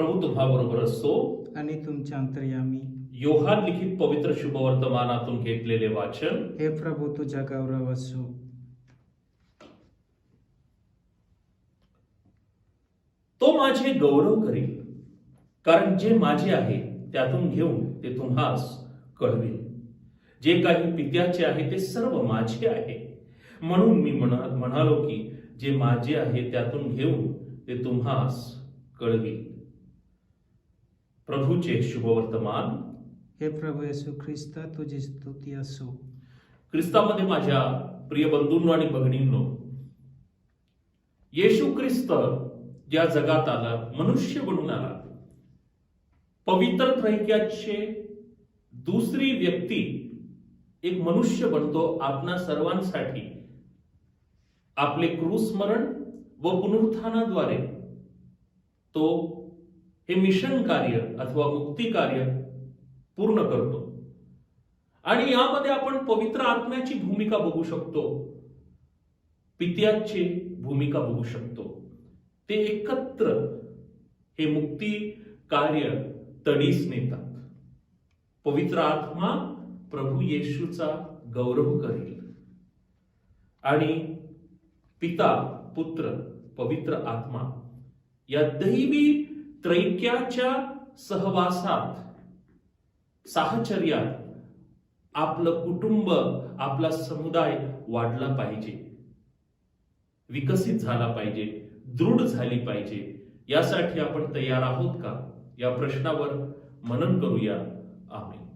प्रभू तुम्हाबरोबर असो आणि तुमच्या अंतर्यामी योहान लिखित पवित्र शुभवर्तमानातून घेतलेले वाचन हे प्रभू तुझा गौरव असो. तो माझे गौरव करील कारण जे माझे आहे त्यातून घेऊन ते तुम्हास कळवेल. जे काही पित्याचे आहे ते सर्व माझे आहे. म्हणून मी म्हणा म्हणालो की जे माझे आहे त्यातून घेऊन ते तुम्हास कळवेल. प्रभूचे शुभवर्तमान हे प्रभू येशू ख्रिस्त तुझी स्तुती असो. ख्रिस्तामध्ये माझ्या प्रिय बंधूंनो आणि भगिनींनो येशू ख्रिस्त या जगात आला मनुष्य बनून आला पवित्र त्रैक्याचे दुसरी व्यक्ती एक मनुष्य बनतो आपणा सर्वांसाठी. आपले क्रूस्मरण व पुनरुत्थानाद्वारे तो हे मिशन कार्य अथवा मुक्ती कार्य पूर्ण करतो. आणि यामध्ये आपण पवित्र आत्म्याची भूमिका बघू शकतो. पित्याची भूमिका बघू शकतो. ते एकत्र हे मुक्ती कार्य तडीस नेतात. पवित्र आत्मा प्रभू येशूचा गौरव करेल. आणि पिता पुत्र पवित्र आत्मा या दैवी त्रैक्याच्या सहवासात साहचर्यात आपलं कुटुंब आपला समुदाय वाढला पाहिजे. विकसित झाला पाहिजे. दृढ झाली पाहिजे. यासाठी आपण तयार आहोत का? या प्रश्नावर मनन करूया. आम्ही